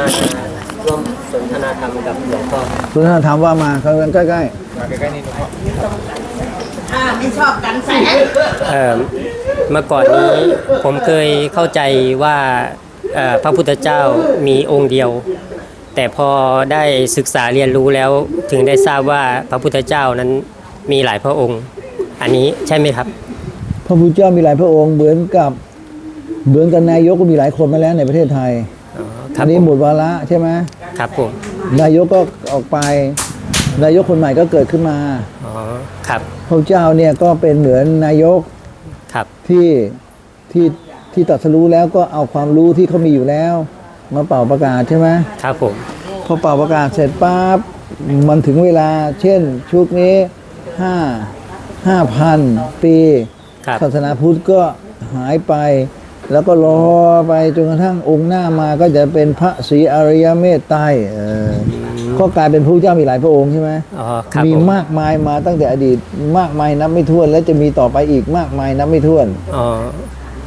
มาร่วมสนทนาธรรมกับหลวงพ่อคุณท่านถามว่ามาเขาใกล้ใกล้ถ้าไม่ชอบกันแสงเอ่อเมื่อก่อนนี้ผมเคยเข้าใจว่าเอ่อพระพุทธเจ้ามีองค์เดียว แต่พอได้ศึกษาเรียนรู้แล้วถึงได้ทราบว่าพระพุทธเจ้านั้นมีหลายพระองค์ อันนี้ใช่ไหมครับ ๆพระพุทธเจ้ามีหลายพระองค์เหมือนกับเหมือนกับนายกก็มีหลายคนมาแล้วในประเทศไทยอ๋อ คอัรับนนี้ผมหมดวาระใช่ไหมครับผมนายกก็ออกไป นายกคนใหม่ก็เกิดขึ้นมาอ๋อครับพระเจ้าเนี่ยก็เป็นเหมือนนายกครับที่ที่ที่ตรัสรู้แล้วก็เอาความรู้ที่เขามีอยู่แล้ว มาเป่าประกาศใช่ไหมครับผมพอเป่าประกาศเสร็จปั๊บมันถึงเวลา เช่นชุดนี้ห้าห้าพันปีครับศาสนาพุทธก็หายไป แล้วก็รอไปจนกระทั่งองค์หน้ามาก็จะเป็นพระศรีอริยเมตไตรเออก็กลายเป็นพระเจ้ามีหลายพระองค์ใช่ไหมอ๋อครับมีผมมากมายมาตั้งแต่อดีตมากมายนับไม่ถ้วน และจะมีต่อไปอีกมากมายนับไม่ถ้วนอ๋อ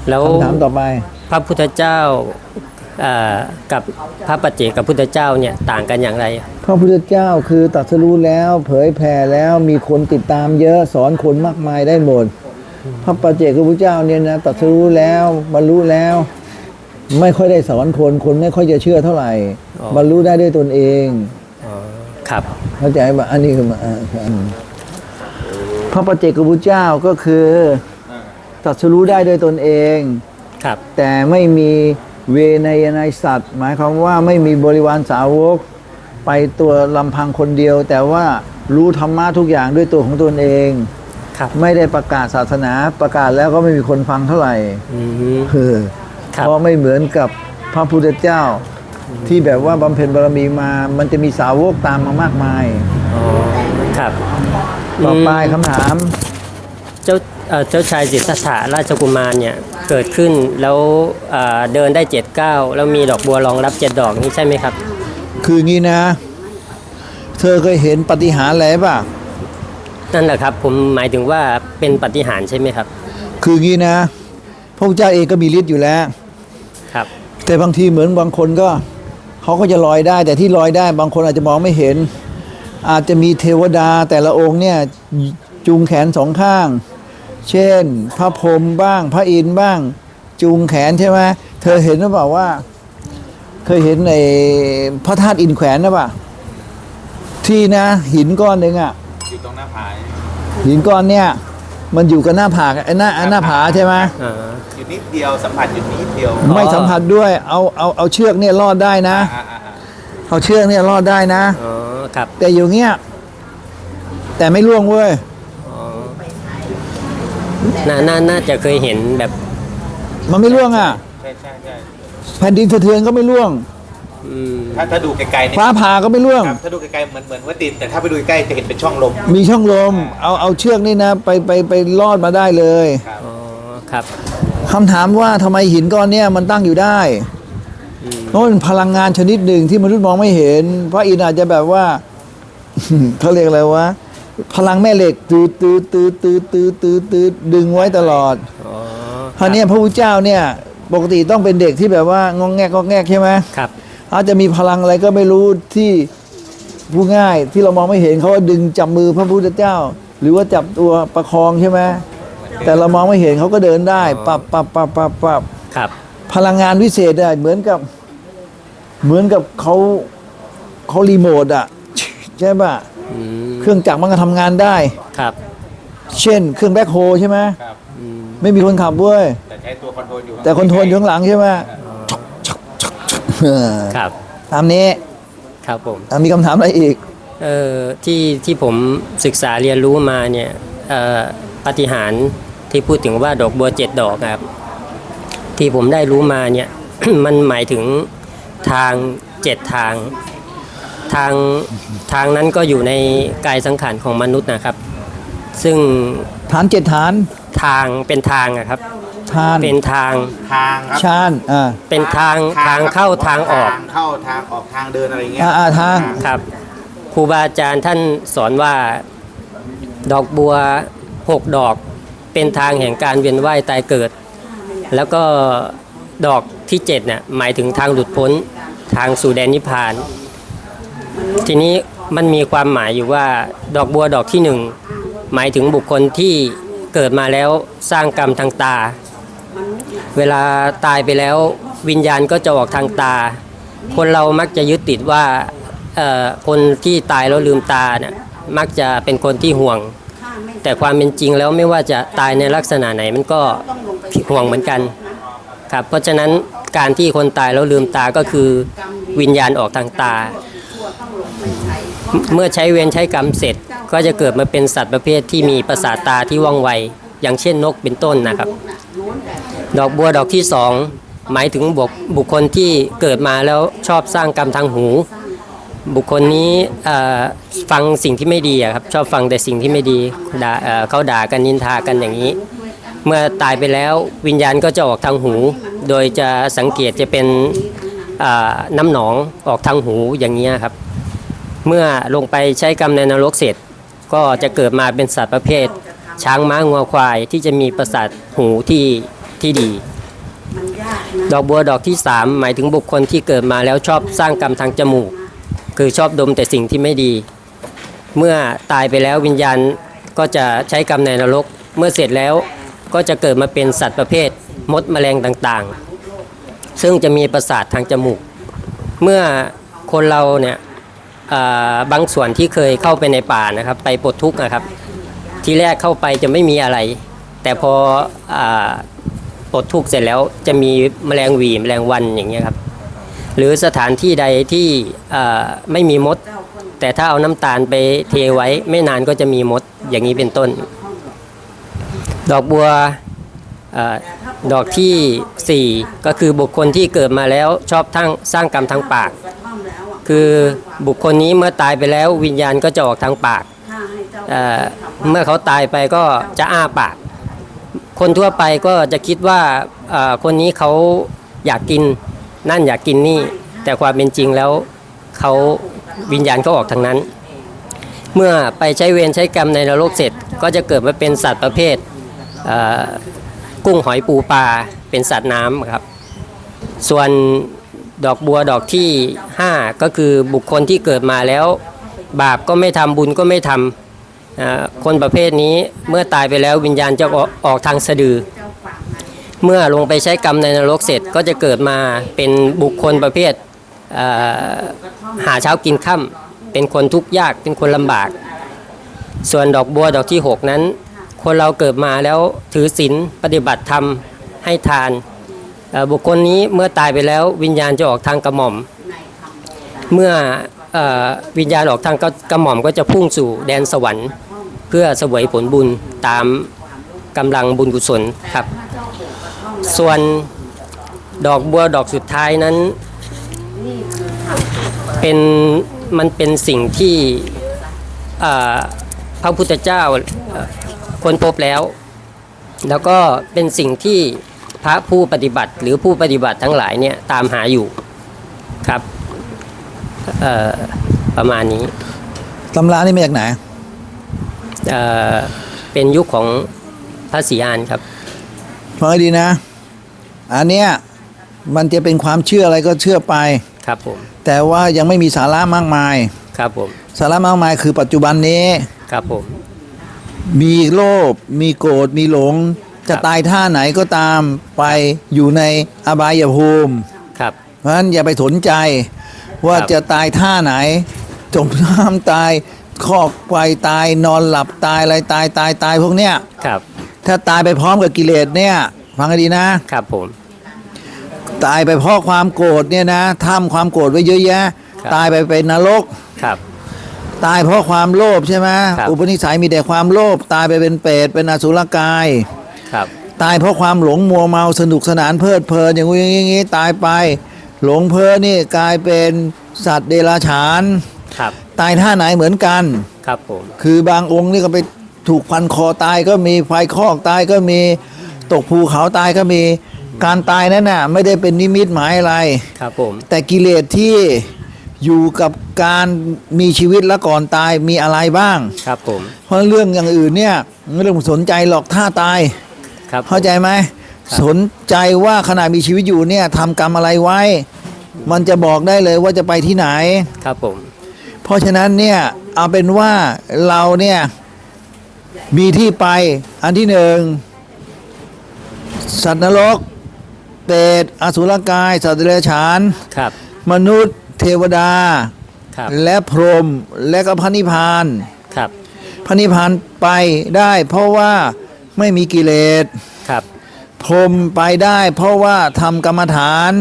แล้วคำถามต่อไป พระพุทธเจ้าเอ่อกับพระปัจเจกับพุทธเจ้าเนี่ยต่างกันอย่างไร พระพุทธเจ้าคือตรัสรู้แล้วเผยแผ่แล้วมีคนติดตามเยอะสอนคนมากมายได้หมด พระปัจเจกพระพุทธเจ้าเนี่ยนะตรัสรู้แล้วบรรลุแล้ว ไม่ค่อยได้สอนคนคนไม่ค่อยจะเชื่อเท่าไหร่อ๋อบรรลุได้ด้วยตนเองอ๋อครับเข้าใจป่ะอันนี้คือมาอ่าครับพระปัจเจกพระพุทธเจ้าก็คือตรัสรู้ได้ด้วยตนเองครับ แต่ไม่มีเวนยนายสัตว์ หมายความว่าไม่มีบริวารสาวก ไปตัวลำพังคนเดียว แต่ว่ารู้ธรรมะทุกอย่างด้วยตัวของตนเอง ครับไม่ได้ประกาศศาสนาประกาศแล้วก็ไม่มีคนฟังเท่าไหร่อืม เออครับ เพราะไม่เหมือนกับพระพุทธเจ้า ที่แบบว่าบำเพ็ญบารมีมา มันจะมีสาวกตามมามากมาย อ๋อครับต่อไปมคำถาม เจ้าเอ่อเจ้าชายสิทธัตถะราชกุมารเนี่ยเกิดขึ้นแล้วเอ่อเดินได้เจ็ดเก้าแล้วมีดอกบัวรองรับเจ็ดดอกนี่ใช่ไหมครับ คืองี้นะ เธอเคยเห็นปฏิหารย์อะไรป่ะ นั่นแหละครับ ผมหมายถึงว่าเป็นปาฏิหารย์ใช่ไหมครับ คืองี้นะ พระพุทธเจ้าเองก็มีฤทธิ์อยู่แล้ว ครับ แต่บางทีเหมือนบางคนก็เขาก็จะลอยได้ แต่ที่ลอยได้บางคนอาจจะมองไม่เห็น อาจจะมีเทวดาแต่ละองค์เนี่ยจูงแขนสองข้าง เช่น พระพรหมบ้าง พระอินทร์บ้าง จูงแขนใช่ไหมเธอเห็นหรือเปล่าว่า เคยเห็นในพระธาตุอินทร์แขวนนะปะที่นะหินก้อนหนึ่งอะ อยู่ตรงหน้าผาหินก้อนเนี่ยมันอยู่กับหน้าผากไอ้หน้าไอ้หน้าผาใช่ไหมอ่า อยู่นิดเดียวสัมผัสอยู่นิดเดียวไม่สัมผัสด้วยเอาเอาเอาเชือกเนี่ยรอดได้นะ อ่าอ่าอ่าเอาเชือกเนี่ยรอดได้นะ อ๋อครับแต่อยู่เงี้ยแต่ไม่ล่วงเว้ยอ๋อน่าน่าน่าจะเคยเห็นแบบมันไม่ล่วงอะ ใช่ใช่ใช่แผ่นดินสะเทือนก็ไม่ล่วงอืม ถ้าถ้าดูไกลๆเนี่ยฟ้าผ่าก็ไม่ล่วง ครับถ้าดูไกลๆเหมือนเหมือนว่าดิน แต่ถ้าไปดูใกล้ๆจะเห็นเป็นช่องลม มีช่องลม เอาเอาเชือกนี่นะ ไปไปไปลอดมาได้เลยครับ อ๋อครับคำถามว่าทำไมหินก้อนเนี้ยมันตั้งอยู่ได้อืมเพราะมันพลังงานชนิดหนึ่งที่มนุษย์มองไม่เห็น พระอินทร์อาจจะแบบว่า เขาเรียกอะไรวะพลังแม่เหล็กตืดตืดตืดตืดตืดตืดตืดดึงไว้ตลอดอ๋อคราวเนี้ยพระพุทธเจ้าเนี่ย ปกติต้องเป็นเด็กที่แบบว่างองแงกงองแงกใช่ไหม ครับ อาจจะมีพลังอะไรก็ไม่รู้ที่ผู้ง่ายที่เรามองไม่เห็นเขาว่าดึงจับมือพระพุทธเจ้า หรือว่าจับตัวประคองใช่ไหมแต่เรามองไม่เห็นเขาก็เดินได้ปับปับปับปับปับครับ พลังงานวิเศษอะเหมือนกับ เหมือนกับเขาเขารีโมทอะใช่ป่ะอืมเครื่องจักรมันก็ทำงานได้ครับ เช่น เครื่องแบ็คโฮใช่ไหมครับอืมไม่มีคนขับเว้ยแต่ใช้ตัวคอนโทรลอยู่แต่คอนโทรลอยู่ข้างหลังใช่ไหมเออ ครับ ตามนี้ครับผมอะมีคำถามอะไรอีกเอ่อที่ที่ผมศึกษาเรียนรู้มาเนี่ยเอ่อปาฏิหารย์ที่พูดถึงว่าดอกบัวเจ็ดดอกครับ ที่ผมได้รู้มาเนี่ย มันหมายถึงทางเจ็ดทาง ทางทางนั้นก็อยู่ในกายสังขารของมนุษย์นะครับ ซึ่งฐานเจ็ดฐานทางเป็นทางอะครับ ทาน เป็นทาง ทางครับชานอ่าเป็นทางทางเข้าทางออก ทางเข้าทางออกทางเดินอะไรเงี้ยอ่าอ่าทาง ครับ ครูบาอาจารย์ท่านสอนว่าดอกบัวหกดอกเป็นทางแห่งการเวียนว่ายตายเกิด แล้วก็ดอกที่เจ็ดเนี่ยหมายถึงทางหลุดพ้นทางสู่แดนนิพพาน ทีนี้มันมีความหมายอยู่ว่าดอกบัวดอกที่หนึ่งหมายถึงบุคคลที่เกิดมาแล้วสร้างกรรมทางตา เวลาตายไปแล้ววิญญาณก็จะออกทางตา คนเรามักจะยึดติดว่าคนที่ตายแล้วลืมตาเนี่ยมักจะเป็นคนที่ห่วง แต่ความเป็นจริงแล้วไม่ว่าจะตายในลักษณะไหนมันก็ห่วงเหมือนกันครับเพราะฉะนั้นการที่คนตายแล้วลืมตาก็คือวิญญาณออกทางตา เมื่อใช้เวรใช้กรรมเสร็จก็จะเกิดมาเป็นสัตว์ประเภทที่มีประสาทตาที่ว่องไว อย่างเช่นนกเป็นต้นนะครับ ดอกบัวดอกที่สองหมายถึงบุคบุคคลที่เกิดมาแล้วชอบสร้างกรรมทางหู บุคคลนี้ฟังสิ่งที่ไม่ดีครับชอบฟังแต่สิ่งที่ไม่ดีด่าเเขาด่ากันนินทากันอย่างนี้ เมื่อตายไปแล้ววิญญาณก็จะออกทางหู โดยจะสังเกตจะเป็นน้ำหนองออกทางหูอย่างนี้ครับ เมื่อลงไปใช้กรรมในนรกเสร็จ ก็จะเกิดมาเป็นสัตว์ประเภท ช้างม้างัวควายที่จะมีประสาทหูที่ ที่ดี ดอกบัวดอกที่3หมายถึงบุคคลที่เกิดมาแล้วชอบสร้างกรรมทางจมูก คือชอบดมแต่สิ่งที่ไม่ดี เมื่อตายไปแล้ววิญญาณก็จะใช้กรรมในนรก เมื่อเสร็จแล้วก็จะเกิดมาเป็นสัตว์ประเภท มดแมลงต่างๆ ซึ่งจะมีประสาททางจมูก เมื่อคนเราเนี่ยอ่าบางส่วนที่เคยเข้าไปในป่านะครับ ไปปลดทุกข์นะครับ ทีแรกเข้าไปจะไม่มีอะไร แต่พออา ปลดทุกข์เสร็จแล้วจะมีแมลงหวีแมลงวันอย่างเงี้ยครับ หรือสถานที่ใดที่ไม่มีมด แต่ถ้าเอาน้ำตาลไปเทไว้ไม่นานก็จะมีมดอย่างนี้เป็นต้น ดอกบัวอาดอกที่ 4 ก็คือบุคคลที่เกิดมาแล้วชอบทั้งสร้างกรรมทางปาก คือบุคคลนี้เมื่อตายไปแล้ววิญญาณก็จะออกทางปากเเมื่อเขาตายไปก็จะอ้าปาก คนทั่วไปก็จะคิดว่าคนนี้เขาอยากกินนั่นอยากกินนี่ แต่ความเป็นจริงแล้วเขาวิญญาณเขาออกทางนั้น เมื่อไปใช้เวรใช้กรรมในนรกเสร็จ ก็จะเกิดมาเป็นสัตว์ประเภทเกุ้งหอยปูปลาเป็นสัตว์น้ำครับ ส่วนดอกบัวดอกที่ 5 ก็คือบุคคลที่เกิดมาแล้ว บาปก็ไม่ทำบุญก็ไม่ทำ คนประเภทนี้เมื่อตายไปแล้ววิญญาณจะออกทางสะดือ เมื่อลงไปใช้กรรมในนรกเสร็จก็จะเกิดมาเป็นบุคคลประเภทหาเช้ากินค่ำเป็นคนทุกข์ยากเป็นคนลำบาก ส่วนดอกบัวดอกที่ 6 นั้น คนเราเกิดมาแล้วถือศีลปฏิบัติธรรมให้ทาน บุคคลนี้เมื่อตายไปแล้ววิญญาณจะออกทางกระหม่อม เมื่ออวิญญาณออกทางกระหม่อมก็จะพุ่งสู่แดนสวรรค์ พื่อเสวยผลบุญตามกำลังบุญกุศลครับ ส่วนดอกบัวดอกสุดท้ายนั้น เป็นมันเป็นสิ่งที่พระพุทธเจ้าค้นพบแล้ว แล้วก็เป็นสิ่งที่พระผู้ปฏิบัติหรือผู้ปฏิบัติทั้งหลายเนี่ยตามหาอยู่ครับประมาณนี้ตำรานี่มาจากไหน เอ่อเป็นยุคของพระศรีอานครับฟังให้ดีนะ อันเนี้ยมันจะเป็นความเชื่ออะไรก็เชื่อไปครับผม แต่ว่ายังไม่มีสาระมากมาย ครับผม สาระมากมายคือปัจจุบันนี้ ครับผม มีโลภมีโกรธมีหลง จะตายท่าไหนก็ตามไปอยู่ในอบายภูมิครับเพราะฉะนั้นอย่าไปสนใจว่าครับจะตายท่าไหนจมน้ำตาย คอกไฟตายนอนหลับตายอะไรตายตายตายพวกเนี้ยครับ ถ้าตายไปพร้อมกับกิเลสเนี่ยฟังให้ดีนะ ครับผม ตายไปเพราะความโกรธเนี่ยนะทำความโกรธไว้เยอะแยะ ครับ ตายไปเป็นนรก ครับ ตายเพราะความโลภใช่ไหมครับ อุปนิสัยมีแต่ความโลภตายไปเป็นเปรตเป็นอสุรกาย ครับ ตายเพราะความหลงมัวเมาสนุกสนานเพลิดเพลินอย่างงู้อย่างงี้ตายไป หลงเพลินนี่กลายเป็นสัตว์เดรัจฉาน ครับ ตายท่าไหนเหมือนกัน ครับผมคือบางองค์นี่ก็ไปถูกฟันคอตายก็มีไฟคอกตายก็มีตกภูเขาตายก็มีการตายนั้นน่ะไม่ได้เป็นนิมิตหมายอะไร ครับผมแต่กิเลสที่อยู่กับการมีชีวิตแล้วก่อนตายมีอะไรบ้าง ครับผม เพราะเรื่องอย่างอื่นเนี่ยไม่ต้องสนใจหรอกถ้าตาย ครับผมเข้าใจไหมครับสนใจว่าขณะมีชีวิตอยู่เนี่ยทำกรรมอะไรไว้ มันจะบอกได้เลยว่าจะไปที่ไหน ครับผม เพราะฉะนั้นเนี่ยเอาเป็นว่าเราเนี่ยมีที่ไปอันที่หนึ่งสัตว์นรกเปรตอสุรกาย สัตว์เดรัจฉาน ครับ มนุษย์ เทวดา ครับ และพรหมและก็พระนิพพาน ครับ พระนิพพานไปได้เพราะว่าไม่มีกิเลส ครับ พรหมไปได้เพราะว่าทำกรรมฐาน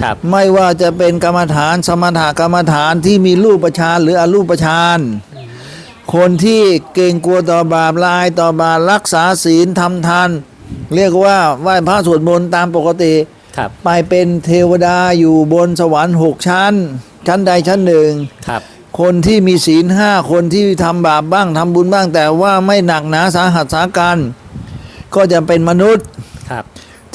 ครับไม่ว่าจะเป็นกรรมฐานสมถกรรมฐานที่มีรูปประชานหรืออรูปประชานคนที่เกรงกลัวต่อบาปลายต่อบาปรักษาศีลทำทานเรียกว่าไหว้พระสวดมนต์ตามปกติครับไปเป็นเทวดาอยู่บนสวรรค์หกชั้น ชั้นใดชั้นหนึ่งครับ คนที่มีศีลห้าคนที่ทำบาปบ้างทำบุญบ้างแต่ว่าไม่หนักหนาสาหัสสากันก็จะเป็นมนุษย์ครับ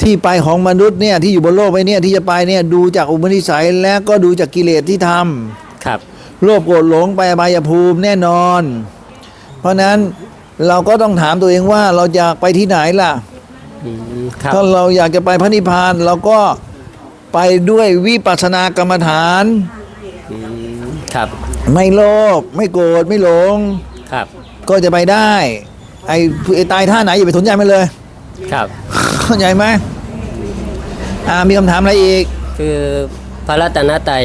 ที่ไปของมนุษย์เนี่ยที่อยู่บนโลกไปเนี่ยที่จะไปเนี่ยดูจากอุปนิสัยและก็ดูจากกิเลสที่ทำครับ โลภโกรธหลงไปอบายภูมิแน่นอน เพราะนั้นเราก็ต้องถามตัวเองว่าเราอยากไปที่ไหนล่ะอืมครับถ้าเราอยากจะไปพระนิพพานเราก็ไปด้วยวิปัสสนากรรมฐานอืมครับ ไม่โลภไม่โกรธไม่หลงครับ ก็จะไปได้ ไอ้ไอ้ตายท่าไหนอย่าไปสนใจมันเลย ครับ เข้าใจไหมอ่ามีคำถามอะไรอีก คือพระรัตนตรัย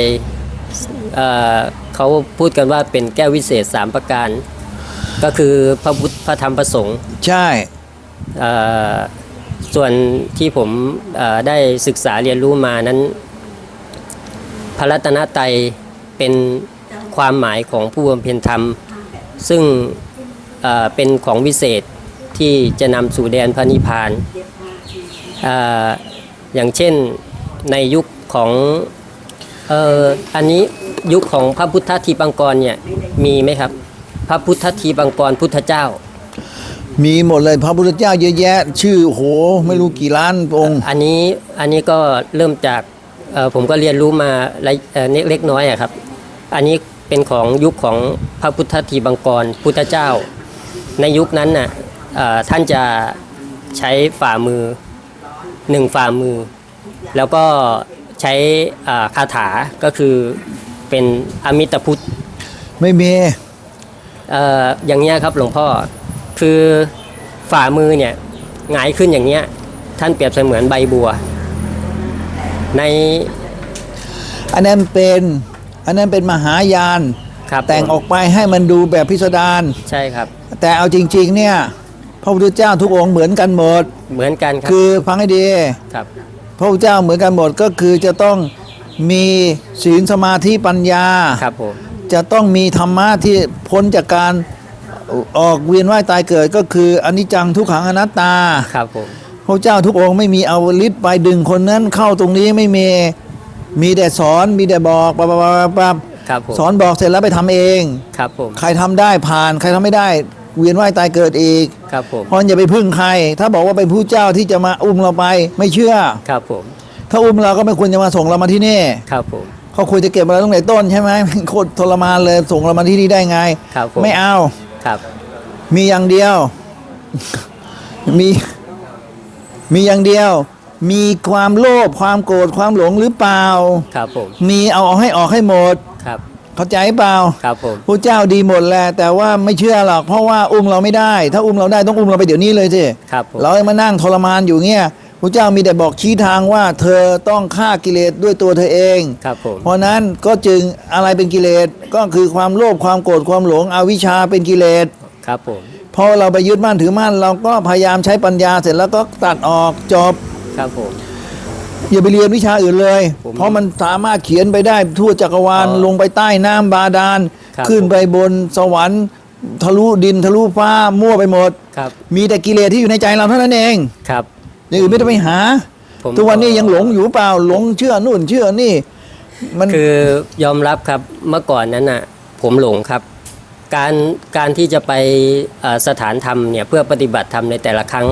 เอ่อเขาพูดกันว่าเป็นแก้ววิเศษสามประการ ก็คือพระพุทธพระธรรมพระสงฆ์ใช่ เอ่อส่วนที่ผมเอ่อได้ศึกษาเรียนรู้มานั้น พระรัตนตรัยเป็นความหมายของผู้บำเพ็ญธรรม ซึ่งเอ่อเป็นของวิเศษที่จะนำสู่แดนพระนิพพานเอ่ออย่างเช่นในยุคของเอ่ออันนี้ยุคของพระพุทธทีปังกรเนี่ยมีไหมครับ พระพุทธทีปังกรพุทธเจ้า มีหมดเลยพระพุทธเจ้าเยอะแยะ ชื่อโอ้โหไม่รู้กี่ล้านองค์อันนี้อันนี้ก็เริ่มจากเอ่อผมก็เรียนรู้มาละเอ่อเล็กน้อยอะครับ อันนี้เป็นของยุคของพระพุทธทีบังกรพุทธเจ้า ในยุคนั้นน่ะเอ่อท่านจะใช้ฝ่ามือ หนึ่งฝ่ามือ แล้วก็ใช้อ่าคาถาก็คือเป็นอมิตพุทธไม่มีเอ่ออย่างเงี้ยครับหลวงพ่อคือฝ่ามือเนี่ยหงายขึ้นอย่างเงี้ย ท่านเปรียบเสมือนใบบัว ในอันนั้นเป็นอันนั้นเป็นมหายาน ครับแต่งออกไปให้มันดูแบบพิสดารใช่ครับ แต่เอาจริง ๆ เนี่ย พระพุทธเจ้าทุกองค์เหมือนกันหมด เหมือนกันครับคือฟังให้ดีครับ พระพุทธเจ้าเหมือนกันหมดก็คือจะต้องมีศีลสมาธิปัญญา ครับผม จะต้องมีธรรมะที่พ้นจากการออกเวียนว่ายตายเกิดก็คืออนิจจังทุกขังอนัตตา ครับผม พระเจ้าทุกองค์ไม่มีเอาฤทธิ์ไปดึงคนนั้นเข้าตรงนี้ไม่มี มีแต่สอนมีแต่บอกปั๊บปั๊บปั๊บปั๊บครับผมสอนบอกเสร็จแล้วไปทำเอง ครับผม ใครทำได้ผ่านใครทำไม่ได้ เวียนว่ายตายเกิดอีกครับผมเพราะฉะนั้นอย่าไปพึ่งใคร ถ้าบอกว่าเป็นผู้เจ้าที่จะมาอุ้มเราไปไม่เชื่อ ครับผม ถ้าอุ้มเราก็ไม่ควรจะมาส่งเรามาที่นี่ครับผมเขาควรจะเก็บเราตั้งแต่ต้นใช่ไหมโคตรทรมานเลยส่งเรามาที่นี่ได้ไง ครับผม ไม่เอา ครับ มีอย่างเดียว มี มีอย่างเดียว มีความโลภความโกรธความหลงหรือเปล่า ครับผม มีเอาออกให้ออกให้หมดครับ เข้าใจเปล่าครับผมพระเจ้าดีหมดแหละแต่ว่าไม่เชื่อหรอกเพราะว่าอุ้มเราไม่ได้ ถ้าอุ้มเราได้ต้องอุ้มเราไปเดี๋ยวนี้เลยสิครับผมเรามานั่งทรมานอยู่เงี้ยพระเจ้ามีแต่บอกชี้ทางว่า เธอต้องฆ่ากิเลสด้วยตัวเธอเองครับผมเพราะนั้นก็จึงอะไรเป็นกิเลสก็คือความโลภความโกรธความหลงอวิชชาเป็นกิเลสครับผมพอเราไปยึดมั่นถือมั่นเราก็พยายามใช้ปัญญาเสร็จแล้วก็ตัดออกจบครับผม อย่าไปเรียนวิชาอื่นเลย ผมเพราะมันสามารถเขียนไปได้ทั่วจักรวาลอ๋อลงไปใต้น้ำบาดาล ครับขึ้นไปบนสวรรค์ ทะลุดินทะลุฟ้ามั่วไปหมด ครับ มีแต่กิเลสที่อยู่ในใจเราเท่านั้นเอง ครับ อย่างอื่นไม่ต้องไปหา ผมทุกวันนี้ยังหลงอยู่เปล่าหลงเชื่อนู่นเชื่อนี่ มันคือยอมรับครับเมื่อก่อนนั้นน่ะ ผมหลงครับ การการที่จะไปเอ่อสถานธรรมเนี่ยเพื่อปฏิบัติธรรมในแต่ละครั้ง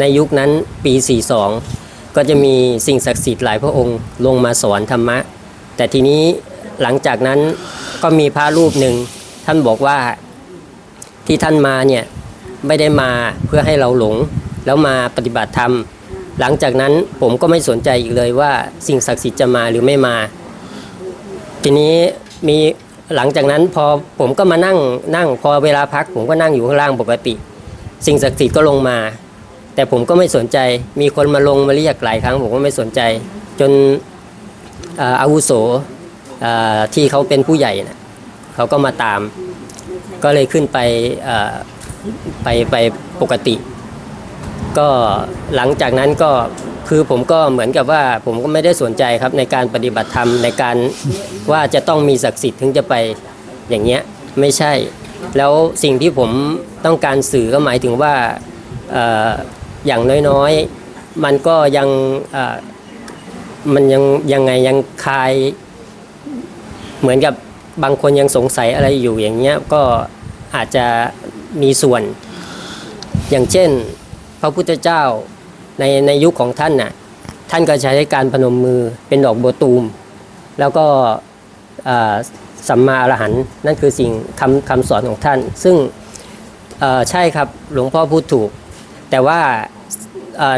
ในยุคนั้นปี 42 ก็จะมีสิ่งศักดิ์สิทธิ์หลายพระองค์ลงมาสอนธรรมะ แต่ทีนี้หลังจากนั้นก็มีพระรูปหนึ่งท่านบอกว่าที่ท่านมาเนี่ยไม่ได้มาเพื่อให้เราหลง แล้วมาปฏิบัติธรรม หลังจากนั้นผมก็ไม่สนใจอีกเลยว่าสิ่งศักดิ์สิทธิ์จะมาหรือไม่มา ทีนี้มีหลังจากนั้นพอผมก็มานั่งนั่งพอเวลาพักผมก็นั่งอยู่ข้างล่างปกติ สิ่งศักดิ์สิทธิ์ก็ลงมา แต่ผมก็ไม่สนใจ มีคนมาลงมาเรียกหลายครั้ง ผมก็ไม่สนใจ จนอาวุโสที่เขาเป็นผู้ใหญ่นะเขาก็มาตาม ก็เลยขึ้นไปไปไปปกติ ก็หลังจากนั้นก็คือผมก็เหมือนกับว่าผมก็ไม่ได้สนใจครับในการปฏิบัติธรรมในการว่าจะต้องมีศักดิ์สิทธิ์ถึงจะไปอย่างเงี้ยไม่ใช่ แล้วสิ่งที่ผมต้องการสื่อก็หมายถึงว่า อย่างน้อยๆ มันก็ยังมันยังยังไงยังคลาย เหมือนกับบางคนยังสงสัยอะไรอยู่อย่างเงี้ยก็อาจจะมีส่วน อย่างเช่น พระพุทธเจ้าในในยุคของท่านน่ะท่านก็ใช้การพนมมือเป็นดอกโบตูม แล้วก็สัมมาอรหันต์นั่นคือสิ่งคำคำสอนของท่าน ซึ่งใช่ครับหลวงพ่อพูดถูก แต่ว่า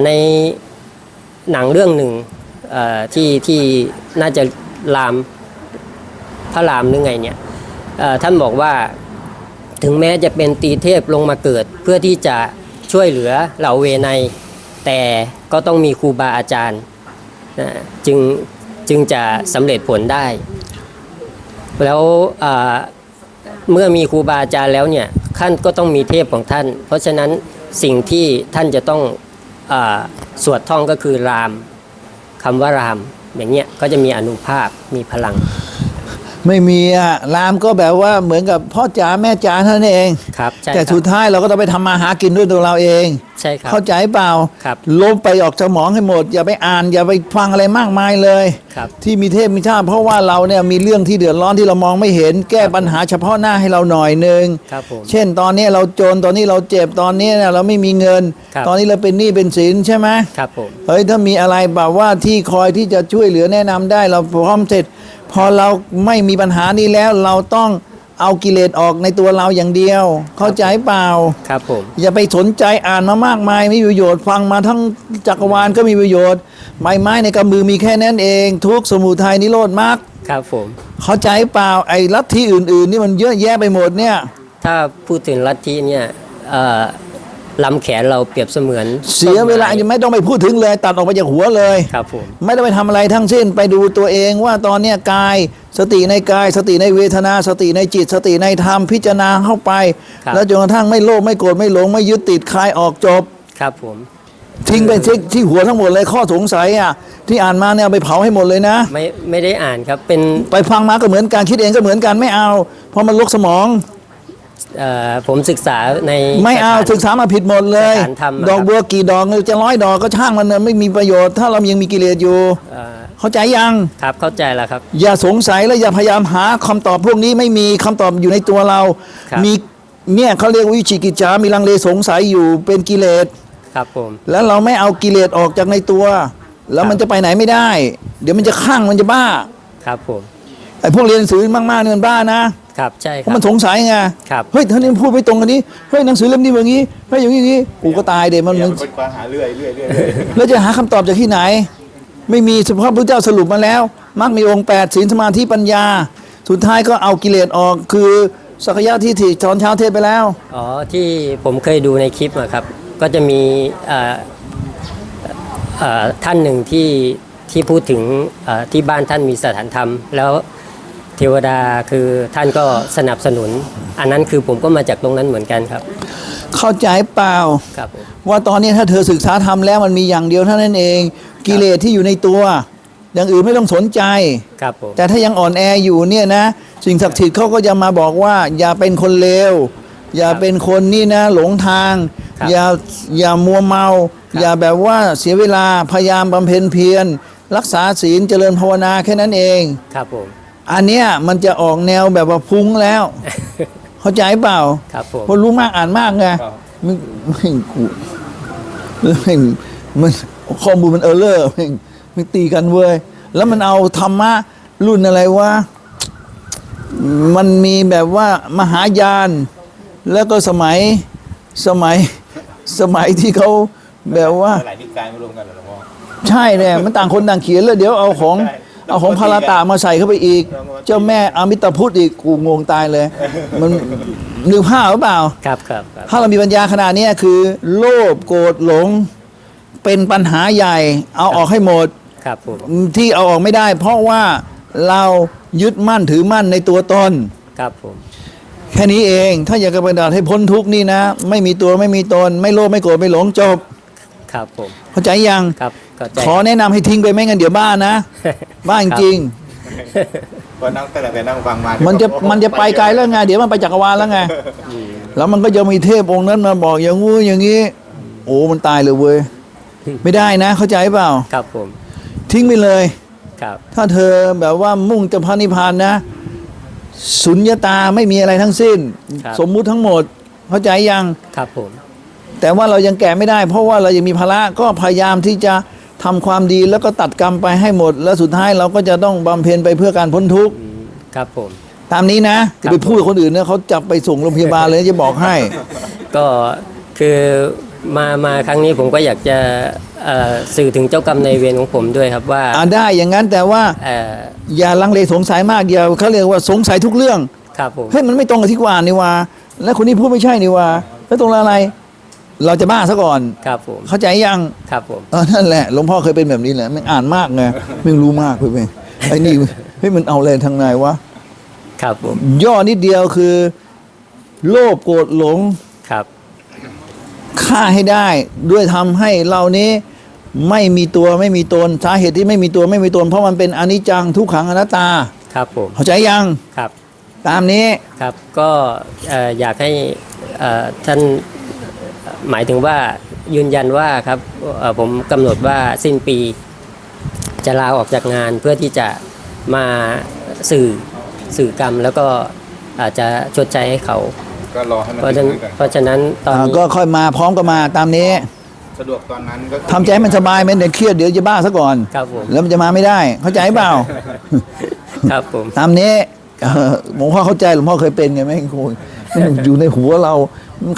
ในหนังเรื่องหนึ่งที่ที่น่าจะรามพระรามหรือไงเนี่ยท่านบอกว่าถึงแม้จะเป็นตีเทพลงมาเกิด เพื่อที่จะช่วยเหลือเหล่าเวไนแต่ก็ต้องมีครูบาอาจารย์จึงจึงจะสำเร็จผลได้ แล้วเมื่อมีครูบาอาจารย์แล้วเนี่ยท่านก็ต้องมีเทพของท่าน เพราะฉะนั้นสิ่งที่ท่านจะต้อง สวดท่องก็คือรามคำว่ารามอย่างเงี้ยก็จะมีอนุภาพมีพลัง ไม่มีอะรามก็แบบว่าเหมือนกับพ่อจ๋าแม่จ๋าเท่านั้นเอง ครับใช่แต่ครัสุบดท้ายเราก็ต้องไปทำมาหากินด้วยตัวเราเอง ใช่ครับ เข้าใจเปล่าครับ ลบไปออกสมองให้หมด อย่าไปอ่าน อย่าไปฟังอะไรมากมายเลย ครับ ที่มีเทพมีชาติเพราะว่าเราเนี่ยมีเรื่องที่เดือดร้อนที่เรามองไม่เห็น แก้ปัญหาเฉพาะหน้าให้เราหน่อยหนึ่งครับผม เช่นตอนนี้เราจนตอนนี้เราเจ็บตอนนี้เนี่ยเราไม่มีเงิน ครับ ตอนนี้เราเป็นหนี้เป็นสินใช่ไหมครับผม เฮ้ยถ้ามีอะไรแบบว่าที่คอยที่จะช่วยเหลือแนะนำได้เราพร้อมเสร็จ พอเราไม่มีปัญหานี้แล้วเราต้องเอากิเลสออกในตัวเราอย่างเดียว เข้าใจเปล่า ครับผม อย่าไปสนใจอ่านมามากมายไม่มีประโยชน์ฟังมาทั้งจักรวาลก็มีประโยชน์ใบไม้ในกำมือมีแค่นั้นเอง ทุกข์สมุทัยนิโรธมรรคครับผม เข้าใจเปล่าไอ้ลัทธิอื่น ๆ นี่มันเยอะแยะไปหมดเนี่ย ถ้าพูดถึงลัทธิเนี่ยเอ่อ ลำแขนเราเปรียบเสมือนเสียเวลาต้นไม้ยังไม่ต้องไปพูดถึงเลยตัดออกไปจากหัวเลย ครับผม ไม่ต้องไปทำอะไรทั้งสิ้นไปดูตัวเองว่าตอนเนี้ยกายสติในกาย สติในเวทนา สติในจิต สติในธรรมพิจารณาเข้าไป ครับ แล้วจนกระทั่งไม่โลภไม่โกรธไม่หลงไม่ยึดติดคลายออกจบ ครับผม ทิ้งไปที่ที่หัวทั้งหมดเลยข้อสงสัยอะที่อ่านมาเนี่ยเอาไปเผาให้หมดเลยนะ ไม่ไม่ได้อ่านครับเป็นไปฟังมาก็เหมือนกันคิดเองก็เหมือนกันไม่เอา เพราะมันลกสมอง เอ่อผมศึกษาในไม่เอาสถน ศึกษามาผิดหมดเลย สถานธรรมอะดอกครับบัวกี่ดอกจะร้อยดอกก็ช่างมันนะไม่มีประโยชน์ ถ้าเรายังมีกิเลสอยู่ เอ่อเข้าใจยัง ครับเข้าใจแล้วครับ อย่าสงสัยและอย่าพยายามหาคำตอบพวกนี้ไม่มีคำตอบอยู่ในตัวเรา ครับ มีเนี่ยเขาเรียกวิจิกิจจามีลังเลสงสัยอยู่เป็นกิเลส ครับผม แล้วเราไม่เอากิเลสออกจากในตัว แล้วมันครับ จะไปไหนไม่ได้ เดี๋ยวมันจะข้างมันจะบ้าครับผม ไอ้พวกเรียนหนังสือมากๆเนี่ยมันบ้านะ ครับใช่เพครัราะบมันสงสัยไงครับ เฮ้ยท่านนี้พูดไม่ตรงกันนี้เฮ้ยหนังสือเล่มนี้แบบนี้เฮ้ยอย่างนี้อย่างนี้กูก็ตายเดี๋ยวมันเนี่ยมันมันเป็นความหาเรื่อยเรื่อยเรื่อยเรื่อยแล้วจะหาคำตอบจากที่ไหน ไม่มีสภาพพระเจ้าสรุปมาแล้วมักมีองค์แปดศีลสมาธิปัญญา สุดท้ายก็เอากิเลสออกคือสักยะทิฏฐิตอนเช้าเทศไปแล้ว อ๋อที่ผมเคยดูในคลิปอะครับ ก็จะมีเอ่อเอ่อท่านหนึ่งที่ที่พูดถึงเอ่อที่บ้านท่านมีสถานธรรม แล้ว เทวดาคือท่านก็สนับสนุน อันนั้นคือผมก็มาจากตรงนั้นเหมือนกันครับ เข้าใจเปล่า ครับผมว่าตอนนี้ถ้าเธอศึกษาธรรมแล้วมันมีอย่างเดียวเท่านั้นเอง กิเลสที่อยู่ในตัว อย่างอื่นไม่ต้องสนใจ ครับผมแต่ถ้ายังอ่อนแออยู่เนี่ยนะ สิ่งศักดิ์สิทธิ์เขาก็จะมาบอกว่า อย่าเป็นคนเลวอย่าเป็นคนนี่นะ หลงทาง อย่าอย่ามัวเมา อย่าแบบว่าเสียเวลาพยายามบำเพ็ญเพียรรักษาศีลเจริญภาวนาแค่นั้นเอง ครับผม อันเนี้ยมันจะออกแนวแบบว่าพุ้งแล้ว เข้าใจเปล่าครับผมเพราะรู้มากอ่านมากไงไม่ไม่กูไม่มันข้อมูลมันเออร์เลอร์ไม่ไม่ตีกันเว้ยแล้วมันเอาธรรมะรุ่นอะไรวะมันมีแบบว่ามหายาน แล้วก็สมัยสมัยสมัยที่เขาแบบว่าหลายนิกายมารวมกันเหรอหลวงพ่อใช่เนี่ยมันต่างคนต่างเขียนแล้วเดี๋ยวเอาของใช่ เอาของพาราตามาใส่เข้าไปอีก เจ้าแม่อมิตาพุทธอีกกูงงตายเลย มันนึกภาพหรือเปล่า ครับครับครับถ้าเรามีปัญญาขนาดเนี้ยคือ โลภโกรธหลง เป็นปัญหาใหญ่ เอาออกให้หมดครับผมที่เอาออกไม่ได้ เพราะว่าเรายึดมั่นถือมั่นในตัวตนครับผมแค่นี้เองถ้าอยากจะปฏิบัติให้พ้นทุกข์นี่นะ ไม่มีตัวไม่มีตน ไม่โลภไม่โกรธไม่หลงจบ ครับผมเข้าใจยังครับเข้าใจขอแนะนำให้ทิ้งไปไม่งั้นเดี๋ยวบ้านะบ้าจริงพอนั่งแต่แต่นั่งฟังมาๆมัมันจะมันจะไปไกลแล้วไงเดี๋ยวมันไปจักรวาลแล้วไงแล้วมันก็จะมีเทพองค์นั้นมาบอกอย่างงู้อย่างงี้ โอ้มันตายเลยเว้ยไม่ได้นะ เข้าใจเปล่า ครับผมทิ้งไปเลย ครับถ้าเธอแบบว่ามุ่งจะพระนิพพานนะสุญญตาไม่มีอะไรทั้งสิ้นครับสมมุติทั้งหมด เข้าใจยัง ครับผม แต่ว่าเรายังแก่ไม่ได้ เพราะว่าเรายังมีภาระก็พยายามที่จะทำความดีแล้วก็ตัดกรรมไปให้หมด แล้วสุดท้ายเราก็จะต้องบำเพ็ญไปเพื่อการพ้นทุกข์อืมครับผม ตามนี้นะจะไปพูดกับคนอื่นเนี่ยเขาจับไปส่งโรงพยาบาลเลยจะบอกให้ ก็คือมามาครั้งนี้ผมก็อยากจะเอ่อสื่อถึงเจ้ากรรมในายเวรของผมด้วยครับว่าอ่าได้อย่างนั้นแต่ว่าเอ่ออย่าลังเลสงสัยมากอย่าเขาเรียกว่าสงสัยทุกเรื่องครับผมเฮ้ยมันไม่ตรงกับที่กวานนี่ว่า แล้วคนนี้พูดไม่ใช่นี่ว่า แล้วตรงอะไร เราจะบ้าซะก่อน ครับผม เข้าใจยังครับผม เออนั่นแหละหลวงพ่อเคยเป็นแบบนี้แหละมันอ่านมากไงไม่รู้มากเพื่อนไอ้นี่เฮ้ยมันเอาอะไรทางไหนวะครับผม ย่อนิดเดียวคือ โลภโกรธหลงครับฆ่าให้ได้ด้วยทำให้เรานี้ไม่มีตัวไม่มีตนสาเหตุที่ไม่มีตัวไม่มีตน เพราะมันเป็นอนิจจังทุกขังอนัตตา ครับผมเข้าใจยังครับ ตามนี้ครับก็เอ่ออยากให้เอ่อท่าน หมายถึงว่ายืนยันว่าครับเอ่อผมกำหนดว่าสิ้นปี จะลาออกจากงานเพื่อที่จะมาสื่อสื่อกรรม แล้วก็อาจจะชดใช้ให้เขาก็รอให้มันเพราะฉะถึนั้นงกันเพราะฉะนั้นตอนอ่านี้ก็ค่อยมาพร้อมกันมาตามนี้สะดวกตอนนั้นก็คือทำใจให้มันสบายไม่เดี๋ยวเครียดเดี๋ยวจะบ้าซะก่อนครับผมแล้วมันจะมาไม่ได้ เข้าใจเปล่า ครับผมตามนี้เอ่อหลวงพ่อเข้าใจหลวงพ่อเคยเป็นไงแม่งโคย มันอยู่ในหัวเรา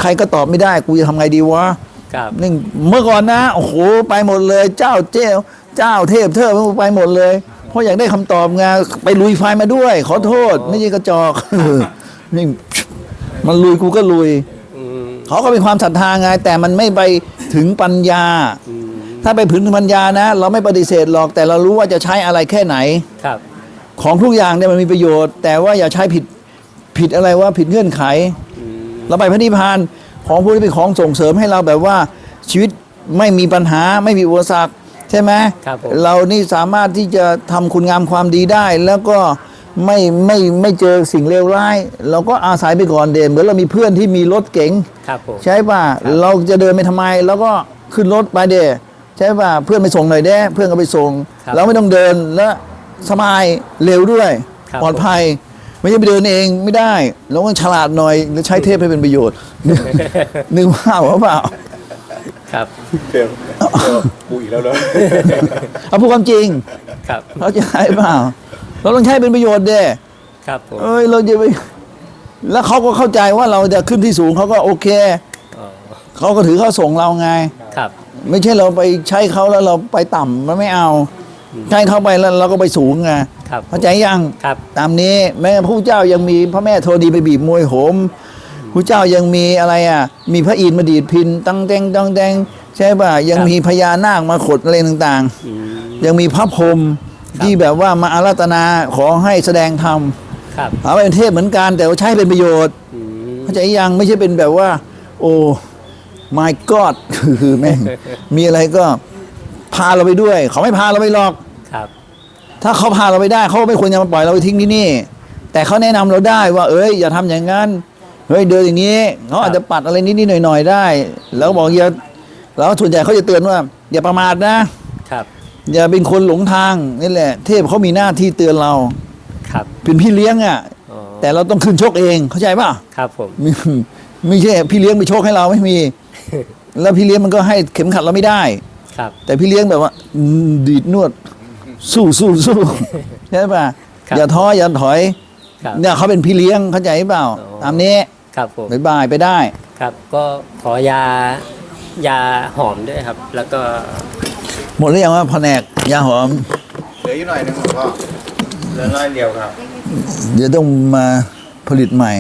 ใครก็ตอบไม่ได้กูจะทำไงดีวะครับนี่เมื่อก่อนนะโอ้โหไปหมดเลย เจ้าเจ้าเจ้าเทพเทพไปหมดเลย เพราะอยากได้คำตอบไงไปลุยไฟมาด้วย ขอโทษ ไม่ใช่กระจอกนี่มันลุยกูก็ลุยอืมเขาก็เป็นความศรัทธาไงแต่มันไม่ไปถึงปัญญาอืมถ้าไปถึงปัญญานะ เราไม่ปฏิเสธหรอกแต่เรารู้ว่าจะใช้อะไรแค่ไหนครับ ของทุกอย่างเนี่ยมันมีประโยชน์ แต่ว่าอย่าใช้ผิด ผิดอะไรว่าผิดเงื่อนไขอืมเราไปพระนิพพานของพวกนี้เป็นของส่งเสริมให้เราแบบว่าชีวิตไม่มีปัญหาไม่มีอุปสรรคใช่ไหมครับผม เรานี่สามารถที่จะทำคุณงามความดีได้ แล้วก็ไม่ไม่ไม่เจอสิ่งเลวร้าย เราก็อาศัยไปก่อนเด่นเหมือนเรามีเพื่อนที่มีรถเก๋ง ครับผม ใช่ป่ะ เราจะเดินไปทำไม แล้วก็ขึ้นรถไปเดใช่ป่ะ เพื่อนไปส่งหน่อยเด้ เพื่อนก็ไปส่ง ครับเราไม่ต้องเดินแล้วสบายเร็วด้วย ครับ ปลอดภัย ไม่ใช่ไปเดินเองไม่ได้เราต้องฉลาดหน่อยแล้วใช้เทพให้เป็นประโยชน์ นึกว่าหรือเปล่าครับเดี๋ยวเดี๋ยวกูอีกแล้วเลยเอาพูดความจริง ครับเราจะใช้เปล่า เราต้องใช้เป็นประโยชน์เด้ครับผมเอ้ยเราจะไปแล้วเขาก็เข้าใจว่าเราจะขึ้นที่สูงเขาก็โอเคอ๋อเขาก็ถือเขาส่งเราไงครับ ไม่ใช่เราไปใช้เขาแล้วเราไปต่ำมันไม่เอา ใช้เขาไปแล้วเราก็ไปสูงไง ครับเข้าใจยังครับ ตามนี้แม้พระเจ้ายังมีพระแม่โทดีไปบีบมวยโหมพระเจ้ายังมีอะไรอะ มีพระอินทร์มาดีดพินตั้งแตงตั้งแตงใช่ป่ะยังมีพญานาคมาขดอะไรต่างอืมๆยังมีพระพรหมที่แบบว่ามาอาราธนาขอให้แสดงธรรมครับเอาไปเป็นเทพเหมือนกันแต่ว่าใช้เป็นประโยชน์อืมเข้าใจยังไม่ใช่เป็นแบบว่า โอ้ my god คือแม่งมีอะไรก็พาเราไปด้วย เขาไม่พาเราไปหรอกครับ ถ้าเขาพาเราไปได้เขาก็ไม่ควรจะมาปล่อยเราไปทิ้งที่นี่ แต่เขาแนะนำเราได้ว่า เอ้ยอย่าทำอย่างนั้นเฮ้ยเดินอย่างนี้เขาอาจจะปัดอะไรนิดๆหน่อยๆได้ แล้วบอกอย่าแล้วส่วนใหญ่เขาจะเตือนว่า อย่าประมาทนะครับ อย่าเป็นคนหลงทางนี่แหละ เทพเขามีหน้าที่เตือนเรา ครับ เป็นพี่เลี้ยงอะอ๋อแต่เราต้องขึ้นชกเองเข้าใจป่ะครับผมไม่ไม่ใช่พี่เลี้ยงไปโชคให้เราไม่มี แล้วพี่เลี้ยงมันก็ให้เข็มขัดเราไม่ได้ ครับ แต่พี่เลี้ยงแบบว่าอืมดีดนวด สู้สู้สู้ใช่ป่ะครับอย่าท้ออย่าถอย ครับ เนี่ยเขาเป็นพี่เลี้ยงเข้าใจเปล่าอ๋อ ตามนี้ครับผมบายบายไปได้ ครับก็ขอยายาหอมด้วยครับ แล้วก็หมดหรือยังว่าแผนกยาหอมเดี๋ยวลืออยู่หน่อยหนึงหลวงพ่อเหลือน้อยเดียวครับ เดี๋ยวต้องมาผลิตใหม่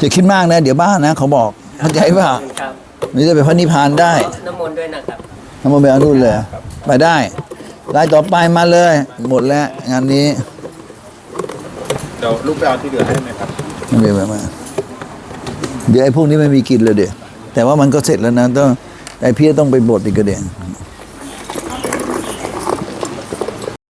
จะคิดมากนะ เดี๋ยวบ้านะเขาบอกเข้าใจป่ะครับ นี่จะไปพระนิพพานได้ น้ำมนต์ด้วยนะครับ ทำมาไปเอานู่นเลย ไปได้รายต่อไปมาเลย หมดแล้วงานนี้เดี๋ยวลูกไปเอาที่เหลือให้ไหมครับไม่เป็นไรมาเดี๋ยวไอ้พวกนี้ไม่มีกินเลยเดี๋ยวแต่ว่ามันก็เสร็จแล้วนะต้องไอ้เพี้ยต้องไปบดอีกกระเด็น